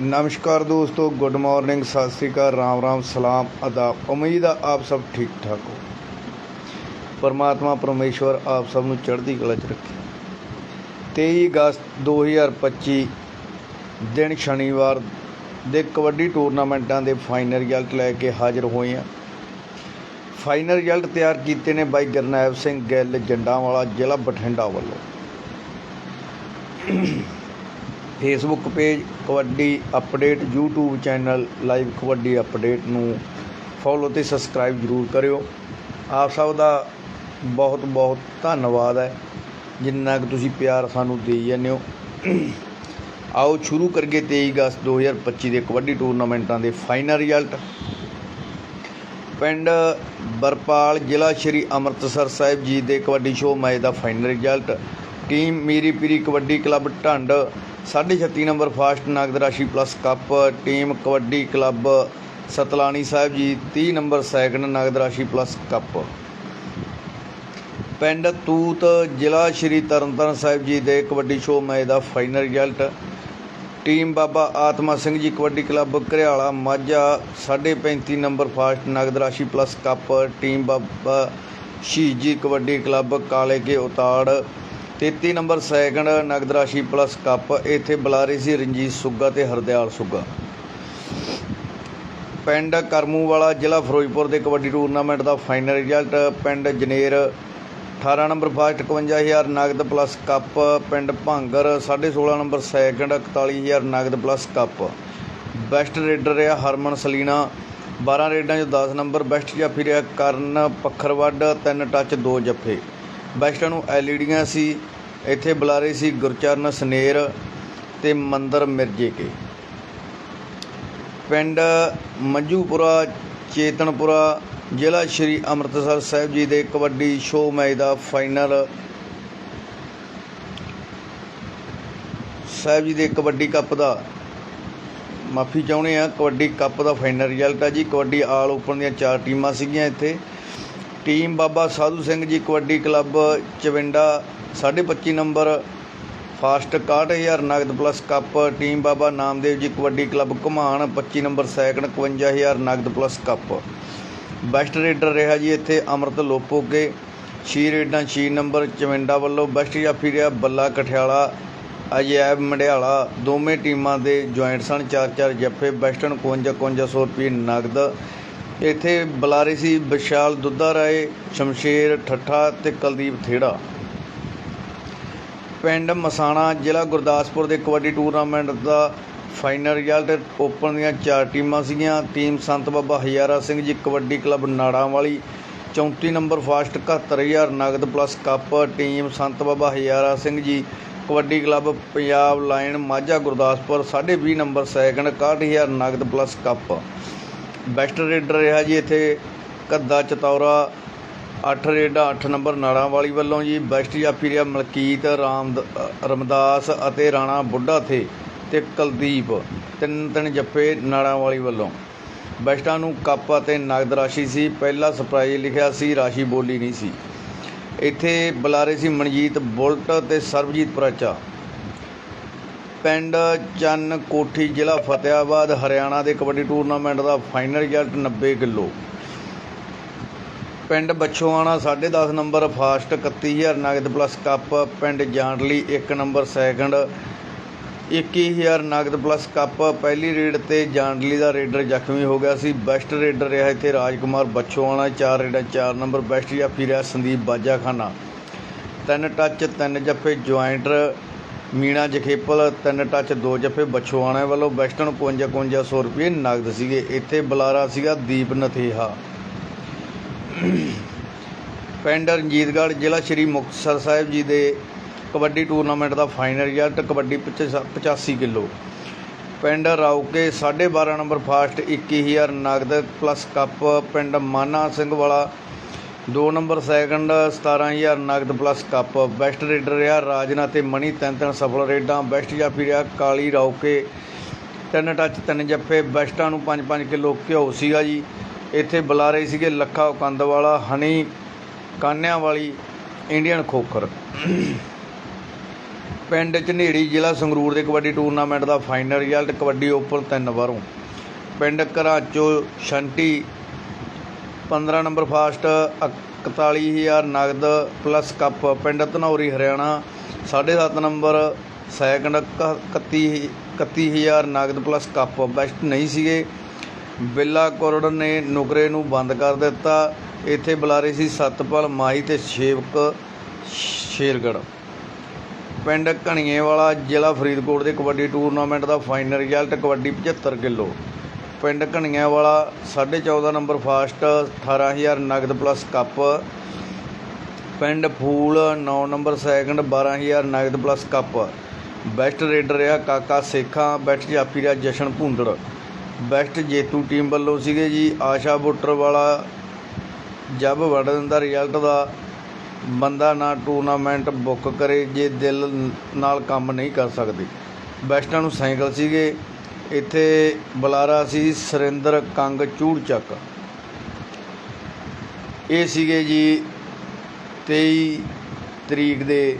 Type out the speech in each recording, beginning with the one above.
ਨਮਸਕਾਰ ਦੋਸਤੋ good morning Sat Sri ਅਕਾਲ, ਰਾਮ ਰਾਮ, ਸਲਾਮ, ਅਦਾਬ। ਉਮੀਦ ਆ ਆਪ ਸਭ ਠੀਕ ਠਾਕ ਹੋ। ਪਰਮਾਤਮਾ ਪਰਮੇਸ਼ਵਰ ਆਪ ਸਭ ਨੂੰ ਚੜ੍ਹਦੀ ਕਲਾ 'ਚ ਰੱਖੇ। 23 ਅਗਸਤ 2025 ਦਿਨ ਸ਼ਨੀਵਾਰ ਦੇ ਕਬੱਡੀ ਟੂਰਨਾਮੈਂਟਾਂ ਦੇ ਫਾਈਨਲ ਰਿਜ਼ਲਟ ਲੈ ਕੇ ਹਾਜ਼ਰ ਹੋਏ ਆ ਫਾਈਨਲ ਰਿਜ਼ਲਟ ਤਿਆਰ ਕੀਤੇ ਨੇ ਬਾਈ ਗਰਨੈਬ ਸਿੰਘ ਗਿੱਲ ਜੰਡਾਂਵਾਲਾ ਜ਼ਿਲ੍ਹਾ ਬਠਿੰਡਾ ਵੱਲੋਂ। Facebook page kabaddi update YouTube channel live kabaddi update ਨੂੰ ਫੋਲੋ ਤੇ ਸਬਸਕ੍ਰਾਈਬ ਜ਼ਰੂਰ ਕਰਿਓ। ਆਪ ਸਭ ਦਾ ਬਹੁਤ ਬਹੁਤ ਧੰਨਵਾਦ ਹੈ, ਜਿੰਨਾ ਕਿ ਤੁਸੀਂ ਪਿਆਰ ਸਾਨੂੰ ਦੇਈ ਜਾਂਦੇ ਹੋ। ਆਓ ਸ਼ੁਰੂ ਕਰੀਏ 23 ਅਗਸਤ 2025 ਦੇ ਕਬੱਡੀ ਟੂਰਨਾਮੈਂਟਾਂ ਦੇ ਫਾਈਨਲ ਰਿਜ਼ਲਟ ਪਿੰਡ ਬਰਪਾਲ ਜ਼ਿਲ੍ਹਾ ਸ਼੍ਰੀ ਅੰਮ੍ਰਿਤਸਰ ਸਾਹਿਬ ਜੀ ਦੇ ਕਬੱਡੀ ਸ਼ੋਅ ਮੈਚ ਦਾ final result team Miri Piri kabaddi club Dhand 36 number first ਨਗਦ ਰਾਸ਼ੀ plus cup team kabaddi club Satlani Sahib ji 30 number second ਨਗਦ ਰਾਸ਼ੀ ਪਲੱਸ ਕੱਪ। ਪਿੰਡ ਤੂਤ ਜ਼ਿਲ੍ਹਾ ਸ਼੍ਰੀ ਤਰਨਤਾਰਨ ਸਾਹਿਬ ਜੀ ਦੇ ਕਬੱਡੀ ਸ਼ੋਅ ਮੈਚ ਦਾ final result. Team Baba Atma Singh ji kabaddi club Gharyala Majha 35 number first ਨਗਦ ਰਾਸ਼ੀ plus cup. Team ਬਾਬਾ ਸ਼ਹੀਦ ਜੀ ਕਬੱਡੀ ਕਲੱਬ ਕਾਲੇ ਕੇ ਉਤਾੜ। 33 ਨੰਬਰ ਸੈਕਿੰਡ ਨਗਦ ਰਾਸ਼ੀ ਪਲੱਸ ਕੱਪ, ਇੱਥੇ ਬੁਲਾਰੇ ਸੀ ਰਣਜੀਤ ਸੁੱਗਾ ਤੇ ਹਰਦਿਆਲ ਸੁੱਗਾ। ਪਿੰਡ ਕਰਮੂਵਾਲਾ ਜ਼ਿਲ੍ਹਾ ਫਿਰੋਜ਼ਪੁਰ ਦੇ ਕਬੱਡੀ ਟੂਰਨਾਮੈਂਟ ਦਾ ਫਾਈਨਲ ਰਿਜ਼ਲਟ, ਪਿੰਡ ਜਨੇਰ 18 ਨੰਬਰ ਫਾਸਟ 51000 ਨਗਦ ਪਲੱਸ ਕੱਪ, ਪਿੰਡ ਭਾਂਗਰ 16.5 ਨੰਬਰ ਸੈਕਿੰਡ 41000 ਨਗਦ ਪਲੱਸ ਕੱਪ। ਬੈਸਟ ਰੇਡਰ ਰਿਹਾ ਹਰਮਨ ਸਲੀਨਾ 12 ਰੇਡਾਂ 'ਚੋਂ 10 ਨੰਬਰ ਬੈਸਟ ਜਾਫੀ ਰਿਹਾ ਕਰਨ ਪੱਖਰਵੱਡ 3 ਟੱਚ 2 ਜੱਫੇ। ਬੈਸਟਾਂ ਨੂੰ ਐਲਈਡੀਆਂ ਸੀ ਇੱਥੇ ਬੁਲਾਰੇ ਸੀ ਗੁਰਚਰਨ ਸਨੇਰ ਤੇ ਮੰਦਰ ਮਿਰਜੇ ਕੇ। ਪਿੰਡ ਮੰਜੂਪੁਰਾ, ਚੇਤਨਪੁਰਾ, ਜ਼ਿਲ੍ਹਾ ਸ਼੍ਰੀ ਅੰਮ੍ਰਿਤਸਰ ਸਾਹਿਬ ਜੀ ਦੇ ਕਬੱਡੀ ਸ਼ੋਅ ਮੈਚ ਦਾ ਫਾਈਨਲ ਸਾਹਿਬ ਜੀ ਦੇ ਕਬੱਡੀ ਕੱਪ ਦਾ। ਮਾਫੀ ਚਾਹੁੰਦੇ ਆ ਕਬੱਡੀ ਕੱਪ ਦਾ ਫਾਈਨਲ ਰਿਜ਼ਲਟ ਆ ਜੀ। ਕਬੱਡੀ ਆਲ ਓਪਨ ਦੀਆਂ ਚਾਰ ਟੀਮਾਂ ਸੀਗੀਆਂ ਇੱਥੇ। Team Baba Sadhu Singh ji, kabaddi club, Chavinda 25 number, first 61000 ਨਗਦ plus cup, team Baba Namdev ji kabaddi club Ghuman 25 number second 51000 ਨਗਦ ਪਲੱਸ ਕੱਪ। ਬੈਸਟ ਰੇਡਰ ਰਿਹਾ ਜੀ ਇੱਥੇ ਅਮਰਤ ਲੋਪੋਗੇ ਛੇ ਰੇਡਾਂ, ਛੇ ਨੰਬਰ ਚਵਿੰਡਾ ਵੱਲੋਂ ਬੈਸਟ ਜਾਫੀ ਰਿਹਾ ਬੱਲਾ ਕਠਿਆਲਾ, ਅਜੈਬ ਮੰਡਿਆਲਾ। ਦੋਵੇਂ ਟੀਮਾਂ ਦੇ ਜੁਆਇੰਟ ਸਨ ਚਾਰ ਚਾਰ ਜੱਫੇ ਬੈਸਟਨ 51 5100 ਰੁਪਏ ਨਗਦ। ਇੱਥੇ ਬੁਲਾਰੇ ਸੀ ਵਿਸ਼ਾਲ ਦੁੱਧਾ ਰਾਏ ਸ਼ਮਸ਼ੇਰ ਠੱਠਾ ਤੇ ਕੁਲਦੀਪ ਥੇੜਾ। ਪਿੰਡ ਮਸਾਣਾ ਜ਼ਿਲ੍ਹਾ ਗੁਰਦਾਸਪੁਰ ਦੇ ਕਬੱਡੀ ਟੂਰਨਾਮੈਂਟ ਦਾ ਫਾਈਨਲ ਰਿਜ਼ਲਟ ਓਪਨ ਦੀਆਂ ਚਾਰ ਟੀਮਾਂ ਸੀਗੀਆਂ। ਟੀਮ ਸੰਤ ਬਾਬਾ ਹਜ਼ਾਰਾ ਸਿੰਘ ਜੀ, ਕਬੱਡੀ ਕਲੱਬ ਨਾੜਾਂ ਵਾਲੀ 34 ਨੰਬਰ ਫਾਸਟ 71000 ਨਗਦ ਪਲੱਸ ਕੱਪ, ਟੀਮ ਸੰਤ Baba Hazara Singh ji, kabaddi club Punjab line Majha Gurdaspur 20.5 number second 61000 ਨਗਦ ਪਲੱਸ ਕੱਪ। ਬੈਸਟ ਰੇਡਰ ਰਿਹਾ ਜੀ ਇੱਥੇ, ਕੱਦਾ ਚਤੌਰਾ 8 ਰੇਡਾਂ 8 ਨੰਬਰ ਨਾੜਾਂ ਵਾਲੀ ਵੱਲੋਂ ਜੀ ਬੈਸਟ ਜਾਫੀ ਮਲਕੀਤ ਰਾਮ, ਰਮਦਾਸ ਅਤੇ ਰਾਣਾ ਬੁੱਢਾ ਥੇ ਤੇ ਕੁਲਦੀਪ। ਤਿੰਨ ਤਿੰਨ ਜੱਫੇ ਨਾੜਾਂ ਵਾਲੀ ਵੱਲੋਂ। ਬੈਸਟਾਂ ਨੂੰ ਕੱਪ ਅਤੇ ਨਗਦ ਰਾਸ਼ੀ ਸੀ, ਪਹਿਲਾ ਸਰਪ੍ਰਾਈਜ਼ ਲਿਖਿਆ ਸੀ, ਰਾਸ਼ੀ ਬੋਲੀ ਨਹੀਂ ਸੀ। ਇੱਥੇ ਬੁਲਾਰੇ ਸੀ ਮਨਜੀਤ ਬੁਲਟ ਤੇ ਸਰਬਜੀਤ ਪ੍ਰਾਚਾ। ਪਿੰਡ ਚੰਨ ਕੋਠੀ ਜ਼ਿਲ੍ਹਾ ਫਤਿਆਬਾਦ ਹਰਿਆਣਾ ਦੇ ਕਬੱਡੀ ਟੂਰਨਾਮੈਂਟ ਦਾ ਫਾਈਨਲ ਰਿਜ਼ਲਟ 90 ਕਿਲੋ। ਪਿੰਡ ਬੱਛੋਆਣਾ 10.5 ਨੰਬਰ ਫਾਸਟ 31000 ਨਗਦ ਪਲੱਸ ਕੱਪ, ਪਿੰਡ ਜਾਂਡਲੀ 1 ਨੰਬਰ ਸੈਕਿੰਡ 21000 ਨਗਦ ਪਲੱਸ ਕੱਪ, ਪਹਿਲੀ ਰੇਡ ਤੇ ਜਾਂਡਲੀ ਦਾ ਰੇਡਰ ਜ਼ਖਮੀ ਹੋ ਗਿਆ ਸੀ। ਬੈਸਟ ਰੇਡਰ ਰਿਹਾ ਇੱਥੇ ਰਾਜਕੁਮਾਰ ਬੱਛੋਆਣਾ, ਚਾਰ ਰੇਡਾਂ 4 ਨੰਬਰ, ਬੈਸਟ ਜਾਫੀ ਰਿਹਾ ਸੰਦੀਪ ਬਾਜਾਖਾਨਾ। ਤਿੰਨ ਟੱਚ, ਤਿੰਨ ਜੱਫੇ ਜੁਆਇੰਟਰ ਮੀਣਾ ਜਖੇਪਲ, ਤਿੰਨ ਟੱਚ, ਦੋ ਜੱਫੇ ਬੱਛੋਆਣਾ ਵੱਲੋਂ ਬੈਸਟਨ 55 5500 ਰੁਪਏ ਨਗਦ ਸੀਗੇ। ਇੱਥੇ ਬੁਲਾਰਾ ਸੀਗਾ ਦੀਪ ਨਥੇਹਾ। ਪਿੰਡ ਰਣਜੀਤਗੜ੍ਹ ਜ਼ਿਲ੍ਹਾ ਸ਼੍ਰੀ ਮੁਕਤਸਰ ਸਾਹਿਬ ਜੀ ਦੇ ਕਬੱਡੀ ਟੂਰਨਾਮੈਂਟ ਦਾ ਫਾਈਨਲ ਰਿਜ਼ਲਟ, ਕਬੱਡੀ 85 ਕਿਲੋ। ਪਿੰਡ ਰਾਉਕੇ 12.5 ਨੰਬਰ ਫਾਸਟ 21000 ਨਗਦ ਪਲੱਸ ਕੱਪ। ਪਿੰਡ ਮਾਨਾ ਸਿੰਘ ਵਾਲਾ 2 ਨੰਬਰ ਸੈਕੰਡ 17000 ਨਗਦ ਪਲੱਸ ਕੱਪ। ਬੈਸਟ ਰੇਡਰ ਰਿਹਾ ਰਾਜਨਾ ਤੇ ਮਣੀ ਤਿੰਨ ਤਿੰਨ ਸਫਲ ਰੇਡਾਂ। ਬੈਸਟ ਜਾਫੀ ਰਿਹਾ ਕਾਲੀ ਰਾਉਕੇ ਤਿੰਨ ਟੱਚ, ਤਿੰਨ ਜੱਫੇ, ਬੈਸਟਾਂ ਨੂੰ 5-5 ਕਿਲੋ ਘਿਓ ਸੀਗਾ ਜੀ। ਇੱਥੇ ਬੁਲਾਰੇ ਸੀਗੇ ਲੱਖਾ ਕੰਦ ਵਾਲਾ ਹਨੀ ਕਾਨਿਆਂ ਵਾਲੀ ਇੰਡੀਅਨ ਖੋਖਰ। ਪਿੰਡ ਝਨੇੜੀ ਜ਼ਿਲ੍ਹਾ ਸੰਗਰੂਰ ਦੇ ਕਬੱਡੀ ਟੂਰਨਾਮੈਂਟ ਦਾ ਫਾਈਨਲ ਰਿਜ਼ਲਟ, ਕਬੱਡੀ ਓਪਨ ਤਿੰਨ ਵਾਰੋਂ। ਪਿੰਡ ਘਰਾਚੋ ਸ਼ੰਟੀ 15 ਨੰਬਰ ਫਾਸਟ 41000 ਨਗਦ ਪਲੱਸ ਕੱਪ। ਪਿੰਡ ਧਨੌਰੀ, ਹਰਿਆਣਾ 7.5 ਨੰਬਰ, ਸੈਕੰਡ 31 31000 ਨਗਦ ਪਲੱਸ ਕੱਪ। ਬੈਸਟ ਨਹੀਂ ਸੀਗੇ। ਬਿੱਲਾ ਕੋਰੜ ਨੇ ਨੁਕਰੇ ਨੂੰ ਬੰਦ ਕਰ ਦਿੱਤਾ। ਇੱਥੇ ਬੁਲਾਰੇ ਸੀ ਸਤਪਾਲ ਮਾਈ ਤੇ ਸੇਵਕ ਸ਼ੇਰਗੜ੍ਹ ਪਿੰਡ ਘਣੀਏਵਾਲਾ ਜ਼ਿਲ੍ਹਾ ਫਰੀਦਕੋਟ ਦੇ ਕਬੱਡੀ ਟੂਰਨਾਮੈਂਟ ਦਾ ਫਾਈਨਲ ਰਿਜ਼ਲਟ ਕਬੱਡੀ 75 ਕਿਲੋ। ਪਿੰਡ ਘਣੀਆਂ ਵਾਲਾ 14.5 ਨੰਬਰ ਫਾਸਟ 18000 ਨਗਦ ਪਲੱਸ ਕੱਪ। ਪਿੰਡ ਫੂਲ 9 ਨੰਬਰ ਸੈਕੰਡ 12000 ਨਗਦ ਪਲੱਸ ਕੱਪ। ਬੈਸਟ ਰੇਡਰ ਰਿਹਾ ਕਾਕਾ ਸੇਖਾਂ, ਬੈਸਟ ਜਾਫੀ ਰਿਹਾ ਜਸ਼ਨ ਭੁੰਦੜ। ਬੈਸਟ ਜੇਤੂ ਟੀਮ ਵੱਲੋਂ ਸੀਗੇ ਜੀ ਆਸ਼ਾ ਬੁੱਟਰ ਵਾਲਾ, ਜਬ ਵੜਨ ਦਾ ਰਿਜ਼ਲਟ ਦਾ। ਬੰਦਾ ਨਾ ਟੂਰਨਾਮੈਂਟ ਬੁੱਕ ਕਰੇ, ਜੇ ਦਿਲ ਨਾਲ ਕੰਮ ਨਹੀਂ ਕਰ ਸਕਦੇ। ਬੈਸਟਾਂ ਨੂੰ ਸਾਈਕਲ ਸੀਗੇ। ਇੱਥੇ ਬੁਲਾਰਾ ਸੀ ਸੁਰਿੰਦਰ ਕੰਗ ਚੂੜਚੱਕ। ਇਹ ਸੀਗੇ ਜੀ 23 ਤਰੀਕ ਦੇ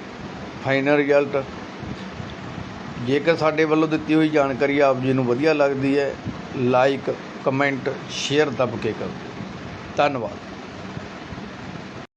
ਫਾਈਨਲ ਰਿਜ਼ਲਟ ਜੇਕਰ ਸਾਡੇ ਵੱਲੋਂ ਦਿੱਤੀ ਹੋਈ ਜਾਣਕਾਰੀ ਆਪ ਜੀ ਨੂੰ ਵਧੀਆ ਲੱਗਦੀ ਹੈ ਲਾਈਕ ਕਮੈਂਟ ਸ਼ੇਅਰ ਦੱਬ ਕੇ ਕਰੋ। ਧੰਨਵਾਦ।